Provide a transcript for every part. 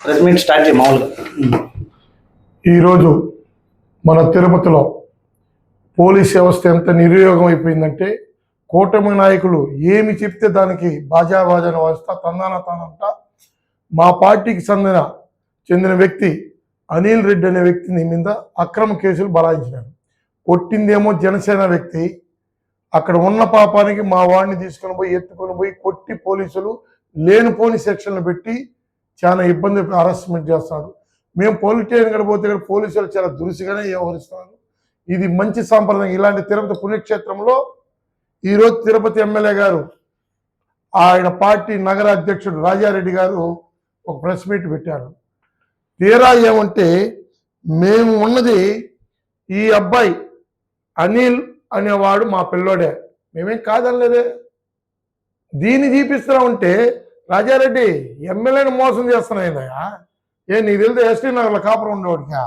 Press meet start చేయి మామూలుగా ఈరోజు మన తిరుపతిలో పోలీస్ వ్యవస్థ ఎంత నిరుయోగం అయిపోయిందంటే కూటమి నాయకులు ఏమి చెప్తే దానికి బాజా బాజాన వాయిస్తా తందాన తానంట మా పార్టీకి చెందిన చెందిన వ్యక్తి అనిల్ రెడ్డి అనే వ్యక్తిని మీద అక్రమ కేసులు బలాయించినారు కొట్టిందేమో జనసేన వ్యక్తి. అక్కడ ఉన్న పాపానికి మా వాడిని తీసుకొని పోయి ఎత్తుకొని పోయి కొట్టి పోలీసులు లేనిపోని సెక్షన్లు పెట్టి చాలా ఇబ్బంది హరాస్మెంట్ చేస్తాడు మేము పోలీస్ స్టేషన్ కూడా పోతే పోలీసులు చాలా దురుసుగానే వ్యవహరిస్తున్నారు. ఇది మంచి సాంప్రదాయం. ఇలాంటి తిరుపతి పుణ్యక్షేత్రంలో ఈరోజు తిరుపతి ఎమ్మెల్యే గారు ఆయన పార్టీ నగర అధ్యక్షుడు రాజారెడ్డి గారు ఒక ప్రెస్ మీట్ పెట్టారు. తీరా ఏమంటే మేము ఉన్నది ఈ అబ్బాయి అనిల్ అనేవాడు మా పిల్లోడే. మేమేం కాదనలేదే. దీన్ని చూపిస్తున్నా ఉంటే రాజారెడ్డి ఎమ్మెల్యేని మోసం చేస్తున్నాయినయా ఏ నీకు తెలితే ఎస్టీ నగర్లో కాపురం ఉండేవాడికా.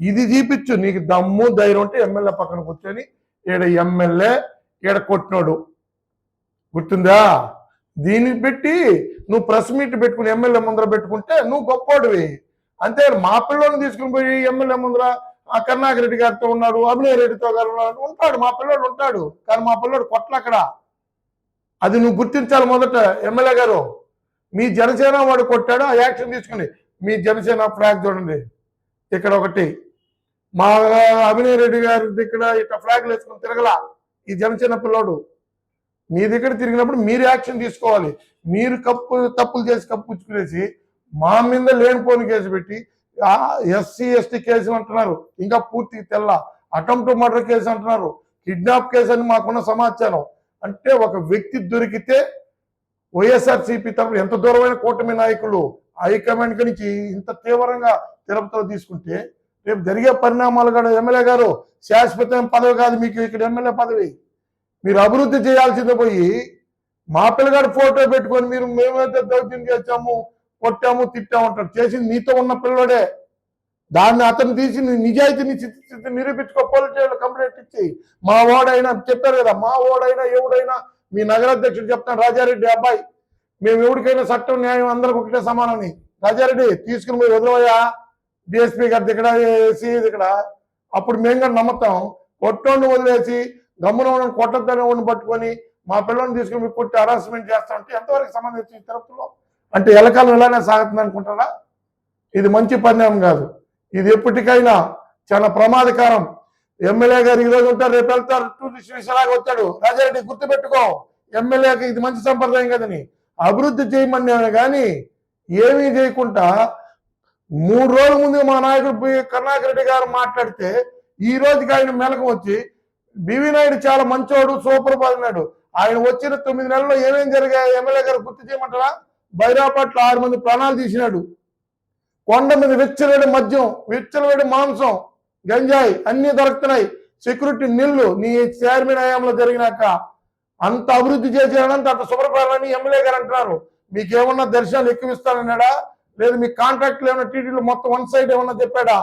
ఇది చూపించు నీకు దమ్ము ధైర్యం ఉంటే ఎమ్మెల్యే పక్కన కూర్చొని ఈడ ఎమ్మెల్యే ఈడ కొట్టినోడు. గుర్తుందా? దీన్ని పెట్టి నువ్వు ప్రెస్ మీట్ పెట్టుకుని ఎమ్మెల్యే ముందర పెట్టుకుంటే నువ్వు గొప్పోడివి. అంతే మా పిల్లోని తీసుకుని పోయి ఎమ్మెల్యే ముందర ఆ కరుణాకర్ రెడ్డి గారితో ఉన్నాడు అభినయ్ రెడ్డితో గారు ఉన్నాడు ఉంటాడు మా పిల్లోడు ఉంటాడు. కానీ మా పిల్లోడు కొట్ల అక్కడ. అది నువ్వు గుర్తించాలి మొదట ఎమ్మెల్యే గారు. మీ జనసేన వాడు కొట్టాడు ఆ యాక్షన్ తీసుకుని మీ జనసేన ఫ్లాగ్ చూడండి. ఇక్కడ ఒకటి. మా అభినయ్ రెడ్డి గారి ఇక్కడ ఇట్లా ఫ్లాగ్లు వేసుకుని తిరగల ఈ జనసేన పిల్లోడు. మీ దగ్గర తిరిగినప్పుడు మీరు యాక్షన్ తీసుకోవాలి. మీరు కప్పు తప్పులు చేసి కప్పుచ్చుకునేసి మా మీద లేనిపోని కేసు పెట్టి ఎస్సీ ఎస్టీ కేసులు అంటున్నారు. ఇంకా పూర్తి తెల్ల. అటెంప్ట్ మర్డర్ కేసు అంటున్నారు. కిడ్నాప్ కేసు అని మాకున్న సమాచారం. అంటే ఒక వ్యక్తి దొరికితే వైఎస్ఆర్సీపీ తరఫున ఎంత దూరమైన కూటమి నాయకులు హైకమాండ్ నుంచి ఇంత తీవ్రంగా తిరుపతిలో తీసుకుంటే రేపు జరిగే పరిణామాలు కూడా ఎమ్మెల్యే గారు శాశ్వతమైన పదవి కాదు మీకు ఇక్కడ ఎమ్మెల్యే పదవి. మీరు అభివృద్ధి చేయాల్సింది పోయి మా పిల్లగాడు ఫోటో పెట్టుకొని మీరు మేమైతే దౌత్యం చేశాము కొట్టాము తిట్టాము అంటారు చేసింది నీతో ఉన్న పిల్లడే. దాన్ని అతను తీసి నిజాయితీని చిత్తి నిరూపించుకో పోలీసు కంప్లైంట్ ఇచ్చి. మా ఓడైనా చెప్పారు కదా మా ఓడైనా ఎవడైనా మీ నగరాధ్యక్షుడు చెప్తాను రాజారెడ్డి అబ్బాయి మేము ఎవరికైనా చట్టం న్యాయం అందరికి ఒకటే సమానమని. రాజారెడ్డి తీసుకుని పోయి వదిలేవయ్యా. డిఎస్పీ గారి దగ్గర ఏసీ దగ్గర అప్పుడు మేము కూడా నమ్ముతాం. కొట్టోండి వదిలేసి గమ్మున ఉన్న కొట్టద్దని ఉండి పట్టుకొని మా పిల్లల్ని తీసుకుని కొట్టి హరాస్మెంట్ చేస్తా ఉంటే ఎంతవరకు సంబంధించి తిరుపతిలో అంటే ఎలకాలం ఇలానే సాగుతుంది అనుకుంటారా? ఇది మంచి పరిణామం కాదు. ఇది ఎప్పటికైనా చాలా ప్రమాదకరం. ఎమ్మెల్యే గారు ఈ రోజు ఉంటారు రేపు వెళ్తారు టూరిస్ట్ విషయాలాగా వచ్చాడు. రాజారెడ్డి గుర్తుపెట్టుకో ఎమ్మెల్యేకి ఇది మంచి సంప్రదాయం కదని అభివృద్ధి చేయమని కానీ ఏమీ చేయకుండా మూడు రోజుల ముందు మా నాయకుడు కరుణాకర్ రెడ్డి గారు మాట్లాడితే ఈ రోజుకి ఆయన మెలకు వచ్చి బివి నాయుడు చాలా మంచోడు సూపర్ బాగున్నాడు ఆయన వచ్చిన తొమ్మిది నెలల్లో ఏమేం జరిగాయి ఎమ్మెల్యే గారు గుర్తు చేయమంటారా? బైరాపట్ల ఆరు మంది ప్రాణాలు తీసినాడు. కొండ మీద వెచ్చలేడు మద్యం వెచ్చలవేడు మాంసం గంజాయి అన్ని దొరుకుతున్నాయి. సెక్యూరిటీ నిల్లు నీ చైర్మన్ హయాంలో జరిగినాక అంత అభివృద్ధి చేసేనంత అంత శుభ్రపడాలని ఎమ్మెల్యే గారు అంటున్నారు. మీకేమన్నా దర్శనాలు ఎక్కువ ఇస్తానన్నాడా లేదు మీ కాంట్రాక్ట్లు ఏమన్నా టీటీలు మొత్తం వన్ సైడ్ ఏమన్నా చెప్పాడా?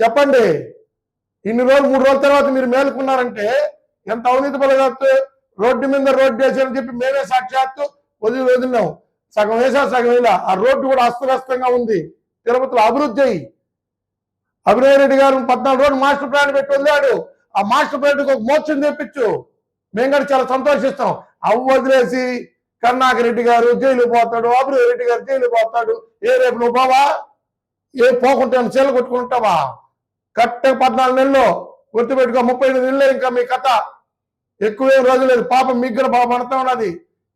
చెప్పండి. ఇన్ని రోజులు మూడు రోజుల తర్వాత మీరు మేలుకున్నారంటే ఎంత అవినీతి బలగాత్తు? రోడ్డు మీద రోడ్డు వేసారని చెప్పి మేమే సాక్షాత్తు వదిలి వదిలినాం. సగం వేసా సగం వేలా ఆ రోడ్డు కూడా అస్తవ్యస్తంగా ఉంది. తిరుపతిలో అభివృద్ధి అయ్యి అభినయ్ రెడ్డి గారు పద్నాలుగు రోజులు మాస్టర్ ప్లాన్ పెట్టి వదిలాడు. ఆ మాస్టర్ ప్లాన్ ఒక మోక్షం తెప్పించు. మేము కూడా చాలా సంతోషిస్తాం. అవి వదిలేసి కరుణాకర్ రెడ్డి గారు జైలు పోతాడు అభినయ్ రెడ్డి గారు జైలు పోతాడు. ఏ రేపు నువ్వు బావా ఏ పోకుంటాను చీల కొట్టుకుంటావా? కరెక్ట్ పద్నాలుగు నెలలు గుర్తుపెట్టుకో ముప్పై ఎనిమిది నెలలు ఇంకా మీ కథ. ఎక్కువేం రోజు లేదు. పాపం మీకు కూడా బాబు పడతా ఉన్నది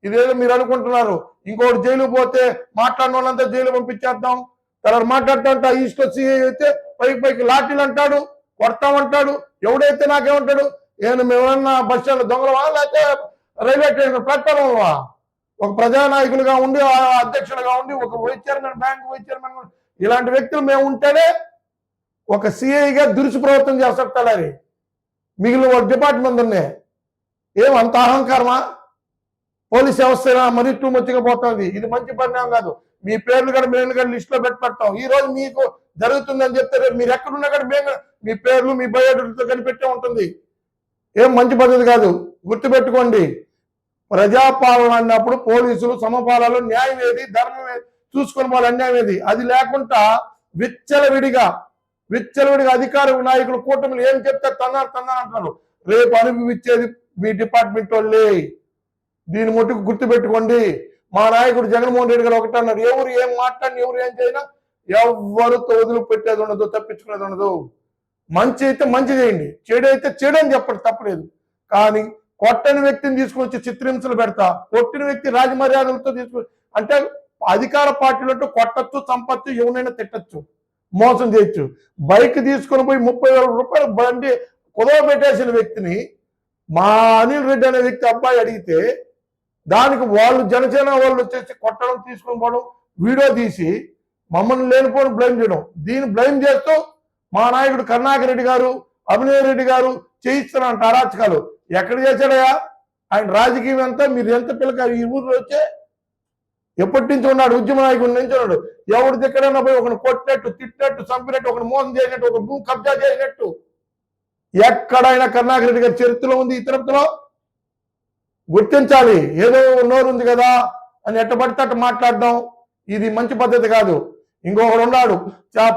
ఇదేదో మీరు అనుకుంటున్నారు. ఇంకోటి జైలు పోతే మాట్లాడిన వాళ్ళంతా జైలు పంపించేద్దాం. తర్వాత మాట్లాడుతుంటే ఈస్ట్ వచ్చి అయితే పైకి పైకి లాఠీలు అంటాడు కొడతామంటాడు ఎవడైతే నాకేమంటాడు నేను మేమన్నా బస్ స్టాండ్ దొంగలవా లేకపోతే రైల్వే స్టేషన్ ప్లాట్ఫామ్వా ఒక ప్రజానాయకులుగా ఉండి అధ్యక్షులుగా ఉండి ఒక vice chairman bank vice chairman ఇలాంటి వ్యక్తులు మేము ఉంటేనే ఒక సిఐగా దురుసు ప్రవర్తన చేస్తారు తలారి. మిగిలిన ఒక డిపార్ట్మెంట్ ఉన్నాయి ఏం అంత అహంకారమా? పోలీస్ వ్యవస్థ మరీ టూ మచ్చిగా పోతుంది. ఇది మంచి పరిణామం కాదు. మీ పేర్లు కూడా మేము కూడా లిస్ట్లో పెట్టి పెడతాం ఈ రోజు మీకు జరుగుతుందని చెప్తే రేపు మీరు ఎక్కడున్నా కూడా మేము మీ పేర్లు మీ బయోడేటాతో కనిపెట్టే ఉంటుంది. ఏం మంచి పద్ధతి కాదు. గుర్తుపెట్టుకోండి. ప్రజాపాలన అన్నప్పుడు పోలీసులు సమపాలనలు న్యాయం ఏది ధర్మం ఏది చూసుకొని వాళ్ళ అన్యాయం ఏది? అది లేకుండా విచ్చలవిడిగా విచ్చలవిడిగా అధికార నాయకులు కూటమిలు ఏం చెప్తే తన్నారు తన్నారు అంటున్నారు. రేపు అనుభవించేది మీ డిపార్ట్మెంట్ వాళ్ళే. దీని మట్టుకు గుర్తుపెట్టుకోండి. మా నాయకుడు జగన్మోహన్ రెడ్డి గారు ఒకటి అన్నారు ఎవరు ఏం మాట్లాడిన ఎవరు ఏం చేసినా ఎవరు తోదులు పెట్టేది ఉండదు తప్పించుకునేది ఉండదు. మంచి అయితే మంచి చేయండి చెడు అయితే చెడు అని చెప్పండి తప్పలేదు. కానీ కొట్టని వ్యక్తిని తీసుకొచ్చి చిత్రహింసలు పెడతా కొట్టిన వ్యక్తి రాజమర్యాదలతో తీసుకుని అంటే అధికార పార్టీలు అంటూ కొట్టచ్చు చంపచ్చు ఎవరైనా తిట్టచ్చు మోసం చేయొచ్చు. బైక్ తీసుకొని పోయి ముప్పై వేల రూపాయలు బండి కుదవ పెట్టేసిన వ్యక్తిని మా అనిల్ రెడ్డి అనే వ్యక్తి అబ్బాయి అడిగితే దానికి వాళ్ళు జనసేన వాళ్ళు వచ్చేసి కొట్టడం తీసుకొని పోవడం వీడియో తీసి మమ్మల్ని లేనిపోని బ్లేమ్ చేయడం. దీన్ని బ్లేమ్ చేస్తూ మా నాయకుడు కరుణాకర్ రెడ్డి గారు అభినయ్ రెడ్డి గారు చేయిస్తున్నంట అరాచకాలు ఎక్కడ చేశాడయా ఆయన రాజకీయం ఎంత? మీరు ఎంత పిల్లకారు ఈ ఊర్లో వచ్చే ఎప్పటి నుంచి ఉన్నాడు? ఉద్యమ నాయకుడు నుంచి ఉన్నాడు. ఎవరి దగ్గరైనా పోయి ఒకరిని కొట్టినట్టు తిట్టినట్టు చంపినట్టు ఒకరిని మోసం చేసినట్టు ఒక భూమి కబ్జా చేసినట్టు ఎక్కడైనా కరుణాకర్ రెడ్డి గారి చరిత్రలో ఉంది ఈ తిరుపతిలో గుర్తించాలి. ఏదో నోరు ఉంది కదా అని ఎట్టబడితే అట్ట మాట్లాడడం ఇది మంచి పద్ధతి కాదు. ఇంకొకడు ఉన్నాడు.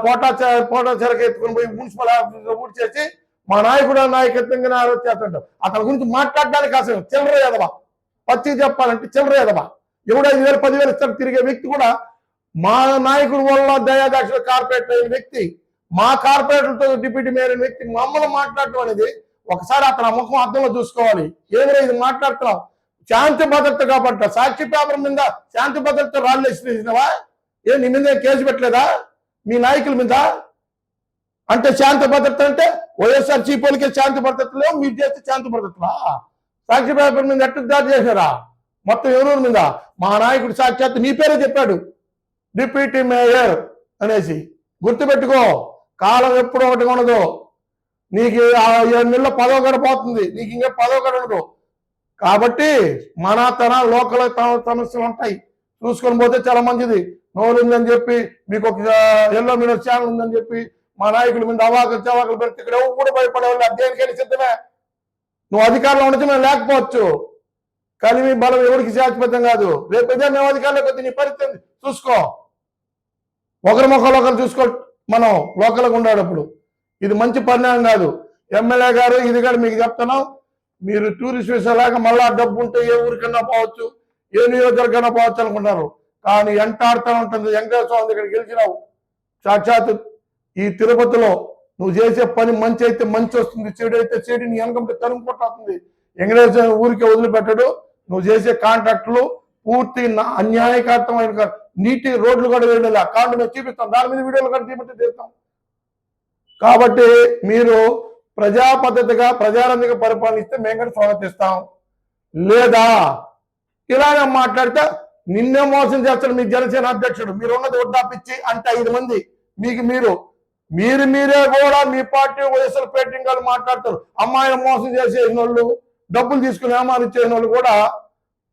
పోటా పోటా చెరక ఎత్తుకుని పోయి మున్సిపల్ ఆఫీస్ ఊడి చేసి మా నాయకుడు ఆ నాయకత్వంగా చేస్తుంటాం అతని గురించి మాట్లాడడానికి అసలు చిల్లర ఎదవా. పచ్చి చెప్పాలంటే చిల్లర ఎదవా. ఎవడు ఐదు వేలు పదివేలు ఇస్తాడు తిరిగే వ్యక్తి కూడా. మా నాయకుడు వల్ల దయాదాక్ష కార్పొరేటర్ అయిన వ్యక్తి. మా కార్పొరేటర్తో డిప్యూటీ మేయర్ అయిన వ్యక్తి. మమ్మల్ని మాట్లాడటం అనేది ఒకసారి అతని ముఖం అర్థంలో చూసుకోవాలి. ఏమైనా ఇది మాట్లాడుతున్నాం శాంతి భద్రత కాబట్టి సాక్షి పేపర్ మీద శాంతి భద్రత రాళ్ళు వేసినవా ఏ నీ మీద కేసు పెట్టలేదా? మీ నాయకుల మీద? అంటే శాంతి భద్రత అంటే వైఎస్ఆర్ చీపోలికే శాంతి భద్రత లేవు మీరు చేస్తే శాంతి భద్రతలా? సాక్షి పేపర్ మీద ఎట్టు దాడి చేశారా? మొత్తం ఎవరూరు మీద? మా నాయకుడు సాక్షాత్ నీ పేరే చెప్పాడు. డిప్యూటీ మేయర్ అనేసి. గుర్తుపెట్టుకో కాలం ఎప్పుడు ఒకటి ఉండదు. నీకు ఆ ఏడు నెలల పదవ గడ పోతుంది. నీకు ఇంకా పదో గడ ఉండదు. కాబట్టి మన తన లోకల్ సమస్యలు ఉంటాయి. చూసుకొని పోతే చాలా మంచిది. నోరు ఉందని చెప్పి మీకు ఒక ఎల్లో మీద ఛానల్ ఉందని చెప్పి మా నాయకుల మీద అవాకులు చవాకులు పెడితే ఇక్కడ ఎవరు కూడా భయపడేవాళ్ళు దేనికైనా సిద్ధమే. నువ్వు అధికారంలో ఉండొచ్చు మేము లేకపోవచ్చు. కానీ మీ బలం ఎవరికి శాశ్వతం కాదు. రేపు ఇదే మేము అధికారంలోకి వచ్చి నీ పరిస్థితి చూసుకో. ఒకరి ముఖాలు ఒకరు చూసుకో. మనం లోకల్గా ఉండేటప్పుడు ఇది మంచి పరిణామం కాదు. ఎమ్మెల్యే గారు ఇది కూడా మీకు చెప్తున్నాం. మీరు టూరిస్ట్ వేసేలాగా మళ్ళా డబ్బు ఉంటే ఏ ఊరికన్నా పోవచ్చు ఏ నియోజకవర్గన్నా పోవచ్చు అనుకున్నారు కానీ ఎంటాడుతూ ఉంటుంది. వెంకటేశ్వర స్వామి దగ్గర గెలిచినావు. సాక్షాత్ ఈ తిరుపతిలో నువ్వు చేసే పని మంచి అయితే మంచి వస్తుంది చెడు అయితే చెడు నీ వెనకంటే తరుము తరుముకుంటుంది వెంకటేశ్వర ఊరికి వదిలిపెట్టడు. నువ్వు చేసే కాంట్రాక్టులు పూర్తి అన్యాయకార్థమైన నీటి రోడ్లు కూడా వేయడం ఆ కాంట్రాక్ట్ మేము చూపిస్తాం. దాని మీద వీడియోలు కూడా తీపిస్తే చేస్తాం కాబట్టి మీరు ప్రజా పద్ధతిగా ప్రజారంజక పరిపాలనిస్తే మేము కూడా స్వాగతిస్తాం లేదా ఇలాగే మాట్లాడితే నిన్నే మోసం చేస్తాడు మీ జనసేన అధ్యక్షుడు. మీరు ఉన్నది వడ్డాపిచ్చి అంటే ఐదు మంది. మీకు మీరు మీరు మీరే కూడా మీ పార్టీ వయసులు పేటింగ్ గారు మాట్లాడతారు. అమ్మాయిని మోసం చేసేసిన వాళ్ళు డబ్బులు తీసుకుని ఏమానిచ్చేసిన వాళ్ళు కూడా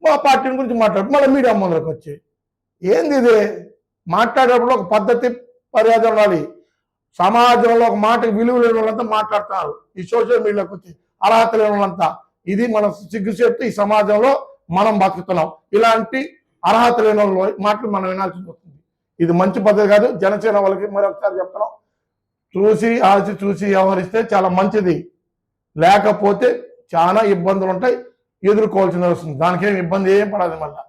మా పార్టీ గురించి మాట్లాడు మళ్ళీ మీడియా ముందరకు వచ్చి ఏంది ఇది? మాట్లాడేటప్పుడు ఒక పద్ధతి మర్యాద ఉండాలి. సమాజంలో ఒక మాట విలువ లేని వాళ్ళంతా మాట్లాడుతున్నారు. ఈ సోషల్ మీడియాకి వచ్చి అర్హత లేని వాళ్ళంతా. ఇది మనం సిగ్గుచేటు ఈ సమాజంలో మనం బతుకుతున్నాం. ఇలాంటి అర్హత లేని వాళ్ళ మాటలు మనం వినాల్సి వస్తుంది ఇది మంచి పద్ధతి కాదు. జనసేన వాళ్ళకి మరొకసారి చెప్తున్నాం. చూసి ఆచి చూసి వ్యవహరిస్తే చాలా మంచిది. లేకపోతే చాలా ఇబ్బందులు ఉంటాయి. ఎదుర్కోవాల్సిన వస్తుంది. దానికేం ఇబ్బంది ఏం పడదు మళ్ళీ.